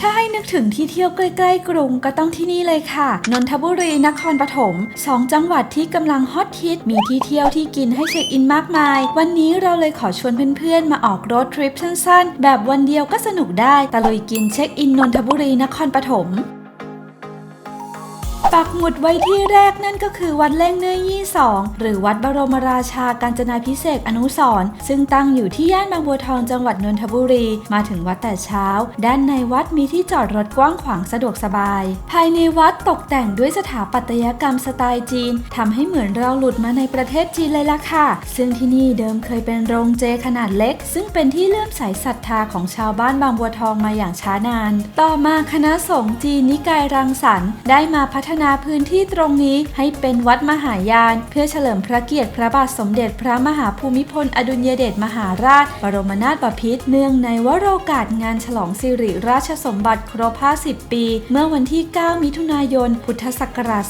ถ้าให้นึกถึงที่เที่ยวใกล้ๆกรุงก็ต้องที่นี่เลยค่ะ นนทบุรีนครปฐมสองจังหวัดที่กำลังฮอตฮิต มีที่เที่ยวที่กินให้เช็คอินมากมาย วันนี้เราเลยขอชวนเพื่อนๆ มาออกรถทริปสั้นๆ แบบวันเดียวก็สนุกได้ตะลุยกินเช็คอินนนทบุรีนครปฐม ปักหมุดไว้ที่แรกนั่นก็คือวัดเล่งเนื้อยี่สองหรือวัดบรมราชากาญจนาพิเศษอนุสรณ์ซึ่งตั้งอยู่ที่ย่านบางบัวทองจังหวัดนนทบุรี มาถึงวัดแต่เช้า ด้านในวัดมีที่จอดรถกว้างขวางสะดวกสบาย ภายในวัดตกแต่งด้วยสถาปัตยกรรมสไตล์จีนทำให้เหมือนเราหลุดมาในประเทศจีนเลยล่ะค่ะ ซึ่งที่นี่เดิมเคยเป็นโรงเจขนาดเล็ก ซึ่งเป็นที่เลื่อมใสศรัทธาของชาวบ้านบางบัวทองมาอย่างช้านาน ต่อมาคณะสงฆ์จีนนิกายรังสรรค์ได้มาพัฒนาพื้นที่ตรงนี้ให้เป็นวัดมหายาน เพื่อเฉลิมพระเกียรติพระบาทสมเด็จพระมหาภูมิพลอดุลยเดชมหาราช บรมนาถบพิตรเนื่องในวโรกาสงานฉลองสิริราชสมบัติครบ 50 ปี เมื่อวันที่ 9 มิถุนายน พุทธศักราช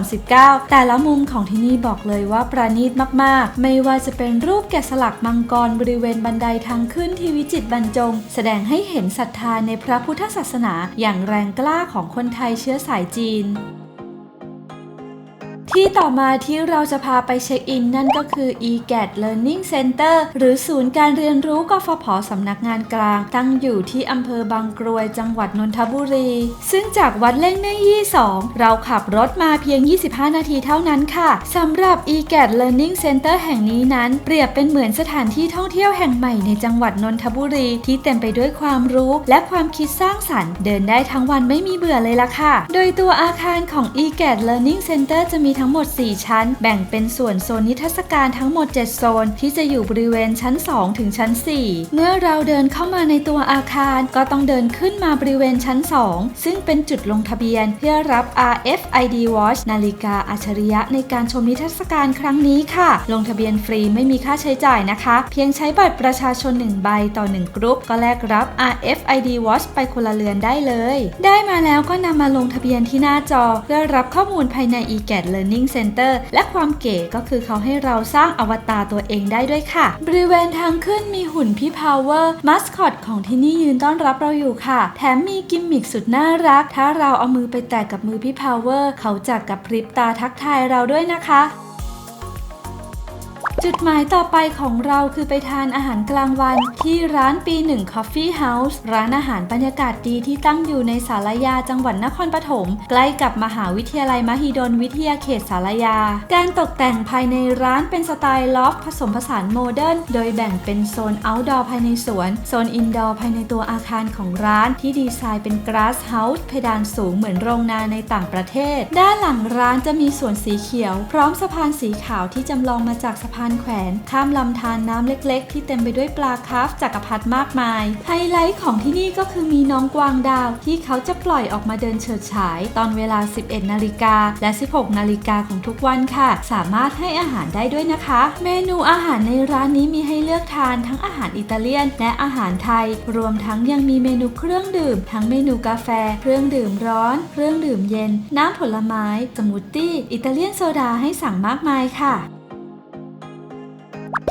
2539 แต่ละมุมของที่นี่บอกเลยว่าประณีตมาก ๆ ไม่ว่าจะเป็นรูปแกะสลักมังกรบริเวณบันไดทางขึ้นที่วิจิตรบรรจง แสดงให้เห็นศรัทธาในพระพุทธศาสนา อย่างแรงกล้าของคนไทยเชื้อสายจีนจีน ที่ต่อมาที่เราจะพาไปเช็คอิน นั่นก็คือ eGAT Learning Center หรือศูนย์การเรียนรู้กฟผสำนักงานกลาง ตั้งอยู่ที่อำเภอบางกรวยจังหวัดนนทบุรี ซึ่งจากวัดเล่งเน่ยยี่สองเราขับรถมาเพียง 25 นาทีเท่านั้นค่ะสำหรับ eGAT Learning Center แห่งนี้นั้น เปรียบเป็นเหมือนสถานที่ท่องเที่ยวแห่งใหม่ในจังหวัดนนทบุรี ที่เต็มไปด้วยความรู้และความคิดสร้างสรรค์เดินได้ทั้งวันไม่มีเบื่อเลยล่ะค่ะ โดยตัวอาคารของ eGAT Learning Center จะมีทั้งหมด 4 ชั้น แบ่งเป็นส่วนโซนนิทรรศการทั้งหมด 7 โซน ที่จะอยู่บริเวณชั้น 2 ถึงชั้น 4 เมื่อเราเดินเข้ามาในตัวอาคารก็ต้องเดินขึ้นมาบริเวณชั้น 2 ซึ่งเป็นจุดลงทะเบียน เพื่อรับ RFID Watch นาฬิกาอัจฉริยะในการชมนิทรรศการครั้งนี้ค่ะ ลงทะเบียนฟรีไม่มีค่าใช้จ่ายนะคะ เพียงใช้บัตรประชาชน 1 ใบต่อ 1 กรุ๊ป ก็แลกรับ RFID Watch ไปคนละเรือนได้เลย ได้มาแล้วก็นำมาลงทะเบียนที่หน้าจอ เพื่อรับข้อมูลภายใน eGAT Learning Center และความเก๋ก็คือเขาให้เราสร้างอวตารตัวเองได้ด้วยค่ะ บริเวณทางขึ้นมีหุ่นพี่พาวเวอร์มัสคอตของที่นี่ยืนต้อนรับเราอยู่ค่ะ แถมมีกิมมิคสุดน่ารัก ถ้าเราเอามือไปแตะกับมือพี่พาวเวอร์เขาจะกับพริบตาทักทายเราด้วยนะคะ จุดหมายต่อไปของเราคือไปทานอาหารกลางวัน ที่ร้านปีหนึ่ง Coffee House ร้านอาหารบรรยากาศดีที่ตั้งอยู่ในสารยาจังหวัดนครปฐมใกล้กับมหาวิทยาลัยมหิดลวิทยาเขตสารยา การตกแต่งภายในร้านเป็นสไตล์ลอฟผสมผสานโมเดิร์นโดยแบ่งเป็นโซน outdoor ภายในสวน โซน indoor ภายในตัวอาคารของร้าน ที่ดีไซน์เป็น glass house เพดานสูงเหมือนโรงนาในต่างประเทศ ด้านหลังร้านจะมีสวนสีเขียว พร้อมสะพานสีขาวที่จำลองมาจากสะพานแขวนข้ามลำธารน้ำเล็ก ๆ ที่เต็มไปด้วยปลาคาร์ฟจักรพรรดิมากมาย ไฮไลท์ของที่นี่ก็คือมีน้องกวางดาว ที่เขาจะปล่อยออกมาเดินเฉิดฉาย ตอนเวลา 11 นาฬิกาและ 16 นาฬิกาของทุกวันค่ะ สามารถให้อาหารได้ด้วยนะคะ เมนูอาหารในร้านนี้มีให้เลือกทานทั้งอาหารอิตาเลียน และอาหารไทย รวมทั้งยังมีเมนูเครื่องดื่ม ทั้งเมนูกาแฟ เครื่องดื่มร้อน เครื่องดื่มเย็น น้ำผลไม้ สมูทตี้ อิตาเลียนโซดาให้สั่งมากมายค่ะ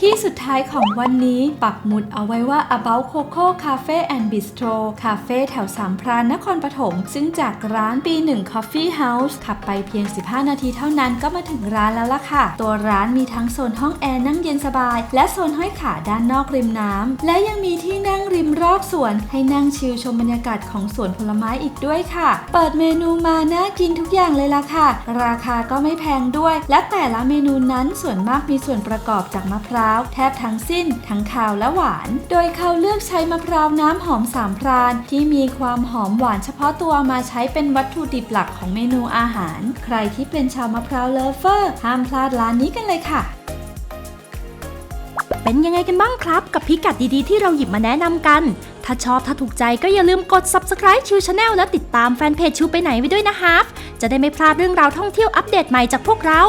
ที่สุดท้ายของวันนี้ปักหมุดเอาไว้ว่า About Coco Cafe and Bistro คาเฟ่แถวสามพรานนครปฐมซึ่งจากร้านปีหนึ่ง Coffee House ขับไปเพียง 15 นาทีเท่านั้นก็มาถึงร้านแล้วล่ะค่ะ ตัวร้านมีทั้งโซนห้องแอร์นั่งเย็นสบาย และโซนห้อยขาด้านนอกริมน้ำ และยังมีที่นั่งริมรอบสวน ให้นั่งชิลชมบรรยากาศของสวนผลไม้อีกด้วยค่ะ เปิดเมนูมาน่ากินทุกอย่างเลยล่ะค่ะ ราคาก็ไม่แพงด้วย และแต่ละเมนูนั้นส่วนมากมีส่วนประกอบจากมะพร้าวแทบทั้งสิ้น ทั้งคาวและหวาน โดยเขาเลือกใช้มะพร้าวน้ำหอมสามพราน ที่มีความหอมหวานเฉพาะตัวมาใช้เป็นวัตถุดิบหลักของเมนูอาหาร ใครที่เป็นชาวมะพร้าวเลิฟเฟอร์ห้ามพลาดร้านนี้กันเลยค่ะเป็นยังไงกันบ้างครับ กับพิกัดดีๆที่เราหยิบมาแนะนำกัน ถ้าชอบถ้าถูกใจก็อย่าลืมกด subscribe ชิวชาแนลและติดตามแฟนเพจชิวไปไหนไว้ด้วยนะฮะจะได้ไม่พลาดเรื่องราวท่องเที่ยวอัปเดตใหม่จากพวกเรา